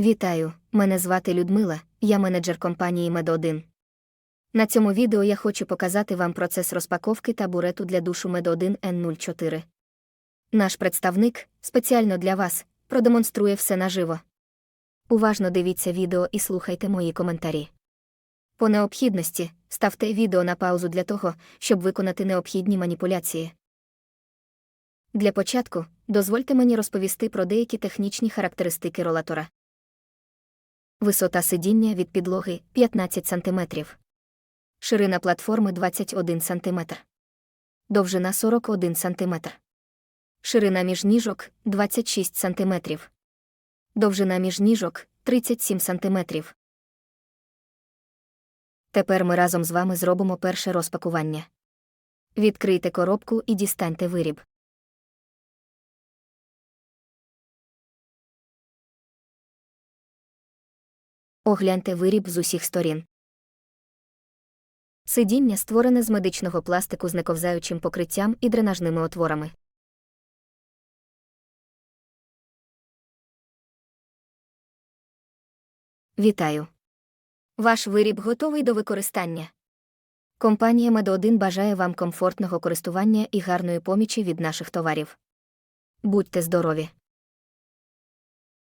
Вітаю, мене звати Людмила, я менеджер компанії Мед1. На цьому відео я хочу показати вам процес розпаковки табурету для душу Мед1 N04. Наш представник, спеціально для вас, продемонструє все наживо. Уважно дивіться відео і слухайте мої коментарі. По необхідності ставте відео на паузу для того, щоб виконати необхідні маніпуляції. Для початку дозвольте мені розповісти про деякі технічні характеристики ролатора. Висота сидіння від підлоги 15 см. Ширина платформи 21 см. Довжина 41 см. Ширина міжніжок 26 см. Довжина міжніжок 37 см. Тепер ми разом з вами зробимо перше розпакування. Відкрийте коробку і дістаньте виріб. Огляньте виріб з усіх сторін. Сидіння створене з медичного пластику з нековзаючим покриттям і дренажними отворами. Вітаю! Ваш виріб готовий до використання. Компанія Мед1 бажає вам комфортного користування і гарної помічі від наших товарів. Будьте здорові!